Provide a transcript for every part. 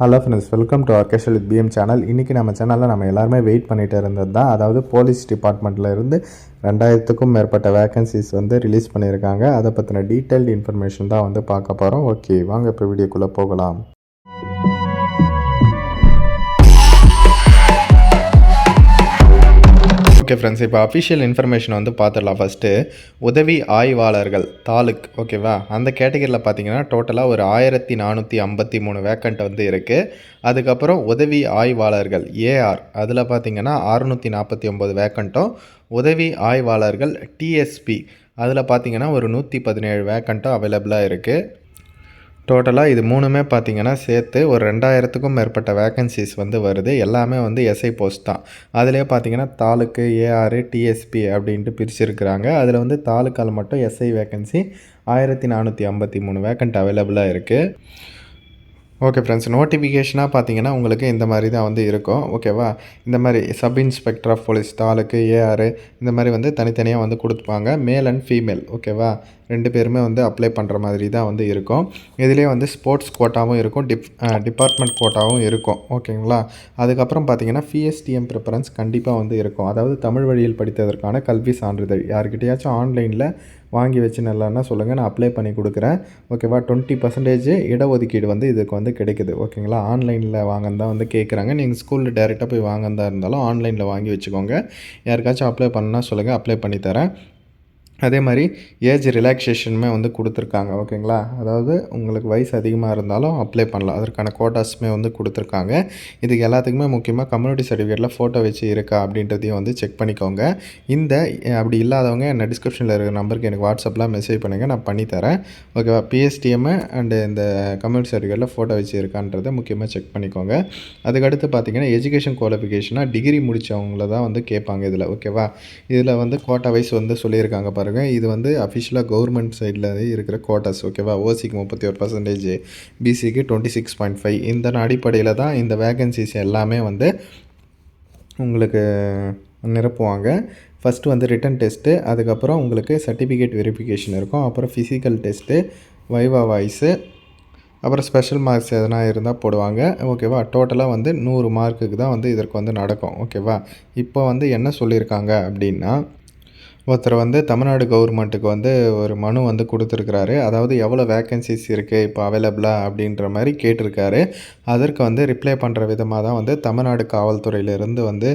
Hello friends welcome to orchestral with PM channel இன்றைக்கி நம்ம சேனலில் நம்ம எல்லாருமே வெயிட் பண்ணிகிட்டு இருந்தது தான். அதாவது போலீஸ் டிபார்ட்மெண்ட்டில் இருந்து ரெண்டாயிரத்துக்கும் மேற்பட்ட வேகன்சிஸ் வந்து ரிலீஸ் பண்ணியிருக்காங்க. அதை பற்றின டீட்டெயில்டு இன்ஃபர்மேஷன் தான் வந்து பார்க்க போகிறோம் ஓகே வாங்க இப்போ வீடியோக்குள்ளே போகலாம். ஓகே ஃப்ரெண்ட்ஸ் இப்போ அஃபிஷியல் இன்ஃபர்மேஷன் வந்து பார்த்துடலாம் ஃபஸ்ட்டு உதவி ஆய்வாளர்கள் தாலுக் ஓகேவா அந்த கேட்டகரியில் பார்த்தீங்கன்னா டோட்டலாக ஒரு ஆயிரத்தி நானூற்றி ஐம்பத்தி மூணு வேக்கண்ட் வந்து இருக்குது அதுக்கப்புறம் உதவி ஆய்வாளர்கள் ஏஆர் அதில் பார்த்தீங்கன்னா அறுநூற்றி நாற்பத்தி ஒம்பது வேக்கண்ட்டும் உதவி ஆய்வாளர்கள் டிஎஸ்பி அதில் பார்த்தீங்கன்னா ஒரு நூற்றி பதினேழு வேக்கண்ட்டும் அவைலபிளாக இருக்குது டோட்டலாக இது மூணுமே பார்த்தீங்கன்னா சேர்த்து ஒரு ரெண்டாயிரத்துக்கும் மேற்பட்ட வேக்கன்சிஸ் வந்து வருது. எல்லாமே வந்து எஸ்ஐ போஸ்ட் தான். அதிலே பார்த்தீங்கன்னா தாலுக்கு ஏஆர் டிஎஸ்பி அப்படின்ட்டு பிரிச்சிருக்கிறாங்க. அதில் வந்து தாலுக்கால் மட்டும் எஸ்ஐ வேக்கன்சி ஆயிரத்தி நானூற்றி ஐம்பத்தி மூணு வேக்கண்ட் அவைலபிளாக இருக்குது ஓகே ஃப்ரெண்ட்ஸ் நோட்டிஃபிகேஷனாக பார்த்தீங்கன்னா உங்களுக்கு இந்த மாதிரி தான் வந்து இருக்கும். ஓகேவா இந்த மாதிரி சப் இன்ஸ்பெக்டர் ஆஃப் போலீஸ் தாலுக்கு ஏஆர் இந்த மாதிரி வந்து தனித்தனியாக வந்து கொடுத்துப்பாங்க. மேல் அண்ட் ஃபீமேல் ஓகேவா ரெண்டு பேருமே வந்து அப்ளை பண்ணுற மாதிரி தான் வந்து இருக்கும். இதுலேயே வந்து ஸ்போர்ட்ஸ் கோட்டாவும் இருக்கும். டிப் டிபார்ட்மெண்ட் கோட்டாவும் இருக்கும். ஓகேங்களா அதுக்கப்புறம் பார்த்தீங்கன்னா பிஎஸ்டிஎம் ப்ரிஃபரன்ஸ் கண்டிப்பாக வந்து இருக்கும். அதாவது தமிழ் வழியில் படித்ததற்கான கல்வி சான்றிதழ். யாருக்கிட்டையாச்சும் ஆன்லைனில் வாங்கி வச்சு நல்லான்னா சொல்லுங்கள் நான் அப்ளை பண்ணி கொடுக்குறேன். ஓகேவா டுவெண்ட்டி பர்சன்டேஜ் இடஒதுக்கீடு வந்து இதுக்கு வந்து கிடைக்குது. ஓகேங்களா ஆன்லைனில் வாங்கன்னு தான் வந்து கேட்குறாங்க நீங்கள் ஸ்கூலில் டேரெக்டாக போய் வாங்கந்தா இருந்தாலும் ஆன்லைனில் வாங்கி வச்சுக்கோங்க. யாருக்காச்சும் அப்ளை பண்ணால் சொல்லுங்கள் அப்ளை பண்ணி தரேன். அதே மாதிரி ஏஜ் ரிலாக்ஸேஷனுமே வந்து கொடுத்துருக்காங்க ஓகேங்களா? அதாவது உங்களுக்கு வயசு அதிகமாக இருந்தாலும் அப்ளை பண்ணலாம். அதற்கான கோட்டாஸுமே வந்து கொடுத்துருக்காங்க. இதுக்கு எல்லாத்துக்குமே முக்கியமாக கம்யூனிட்டி சர்டிஃபிகேட்டில் ஃபோட்டோ வச்சு இருக்கா அப்படின்றதையும் வந்து செக் பண்ணிக்கோங்க. இந்த அப்படி இல்லாதவங்க என்ன டிஸ்கிரிப்ஷனில் இருக்கிற நம்பருக்கு எனக்கு வாட்ஸ்அப்பில் மெசேஜ் பண்ணுங்கள் நான் பண்ணித்தரேன் ஓகேவா? பிஎஸ்டிஎம் அண்டு இந்த கம்யூனிட்டி சர்டிஃபிகேட்டில் ஃபோட்டோ வச்சு இருக்கான்றதை முக்கியமாக செக் பண்ணிக்கோங்க. அதுக்கடுத்து பார்த்தீங்கன்னா எஜுகேஷன் குவாலிஃபிகேஷனாக டிகிரி முடித்தவங்கள தான் வந்து கேட்பாங்க இதில் ஓகேவா? இதில் வந்து கோட்டா வைஸ் வந்து சொல்லியிருக்காங்க பாருங்கள் இது வந்து அஃபிஷியலாக கவர்மெண்ட் சைடில் இருக்கிற கோட்டாஸ் ஓகேவா ஓசிக்கு முப்பத்தி ஒரு பர்சன்டேஜ் பிசிக்கு டுவெண்ட்டி சிக்ஸ் பாயிண்ட் ஃபைவ் இந்த அடிப்படையில் தான் இந்த வேகன்சிஸ் எல்லாமே வந்து உங்களுக்கு நிரப்புவாங்க. ஃபஸ்ட்டு வந்து ரிட்டன் டெஸ்ட்டு அதுக்கப்புறம் உங்களுக்கு சர்டிஃபிகேட் வெரிஃபிகேஷன் இருக்கும். அப்புறம் ஃபிசிக்கல் டெஸ்ட்டு வைவா வாய்ஸு அப்புறம் ஸ்பெஷல் மார்க்ஸ் எதனா இருந்தால் போடுவாங்க. ஓகேவா டோட்டலாக வந்து நூறு மார்க்குக்கு தான் வந்து இதற்கு வந்து நடக்கும். ஓகேவா இப்போ வந்து என்ன சொல்லியிருக்காங்க அப்படின்னா ஒருத்தர் வந்து தமிழ்நாடு கவர்மெண்ட்டுக்கு வந்து ஒரு மனு வந்து கொடுத்துருக்குறாரு. அதாவது எவ்வளோ வேக்கன்சிஸ் இருக்குது இப்போ அவைலபிளாக அப்படின்ற மாதிரி கேட்டிருக்காரு. அதற்கு வந்து ரிப்ளை பண்ணுற விதமாக தான் வந்து தமிழ்நாடு காவல்துறையிலேருந்து வந்து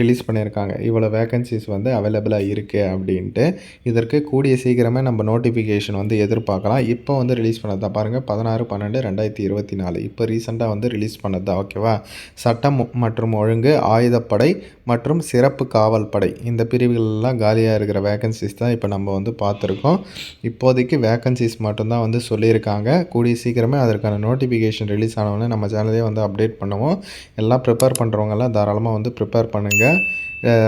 ரிலீஸ் பண்ணியிருக்காங்க. இவ்வளோ வேக்கன்சிஸ் வந்து அவைலபிளாக இருக்குது அப்படின்ட்டு. இதற்கு கூடிய சீக்கிரமே நம்ம நோட்டிஃபிகேஷன் வந்து எதிர்பார்க்கலாம். இப்போ வந்து ரிலீஸ் பண்ணது தான் பாருங்கள் பதினாறு பன்னெண்டு ரெண்டாயிரத்தி இருபத்தி நாலு இப்போ ரீசெண்டாக வந்து ரிலீஸ் பண்ணது தான் ஓகேவா சட்டம் மற்றும் ஒழுங்கு ஆயுதப்படை மற்றும் சிறப்பு காவல் படை இந்த பிரிவுகளெலாம் காலியாக இருக்கிற வேக்கன்சிஸ் தான் இப்போ நம்ம வந்து பார்த்துருக்கோம். இப்போதைக்கு வேகன்சிஸ் மட்டும்தான் வந்து சொல்லியிருக்காங்க. கூடிய சீக்கிரமே அதற்கான நோட்டிஃபிகேஷன் ரிலீஸ் ஆனவொடனே நம்ம சேனலே வந்து அப்டேட் பண்ணுவோம். எல்லாம் ப்ரிப்பேர் பண்ணுறவங்கெல்லாம் தாராளமாக வந்து ப்ரிப்பேர் பண்ணுங்கள்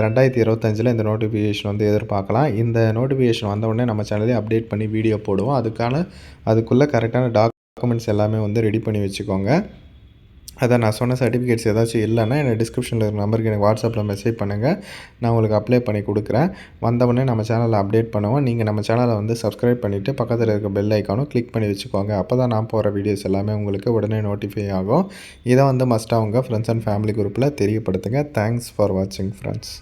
ரெண்டாயிரத்தி இருபத்தஞ்சில் இந்த நோட்டிஃபிகேஷன் வந்து எதிர்பார்க்கலாம். இந்த நோட்டிஃபிகேஷன் வந்தவுடனே நம்ம சேனலே அப்டேட் பண்ணி வீடியோ போடுவோம். அதுக்கான அதுக்குள்ளே கரெக்டான டாக்குமெண்ட்ஸ் எல்லாமே வந்து ரெடி பண்ணி வச்சுக்கோங்க. அதான் நான் சொன்ன சர்டிஃபிகேட்ஸ் ஏதாச்சும் இல்லைன்னா எனக்கு டிஸ்கிரிப்ஷனில் இருக்கிற நம்பருக்கு எனக்கு வாட்ஸ்அப்பில் மெசேஜ் பண்ணுங்கள் நான் உங்களுக்கு அப்ளை பண்ணி கொடுக்குறேன். வந்தவுடனே நம்ம சேனலில் அப்டேட் பண்ணுவோம். நீங்கள் நம்ம சேனலை வந்து சப்ஸ்கிரைப் பண்ணிவிட்டு பக்கத்தில் இருக்க பெல் ஐக்கானும் கிளிக் பண்ணி வச்சுக்கோங்க. அப்போ தான் நான் போகிற வீடியோஸ் எல்லாமே உங்களுக்கு உடனே நோட்டிஃபை ஆகும். இதை வந்து மஸ்ட்டாக உங்கள் ஃப்ரெண்ட்ஸ் அண்ட் ஃபேமிலி குரூப்பில் தெரியப்படுத்துங்க. தேங்க்ஸ் ஃபார் வாட்சிங் ஃப்ரெண்ட்ஸ்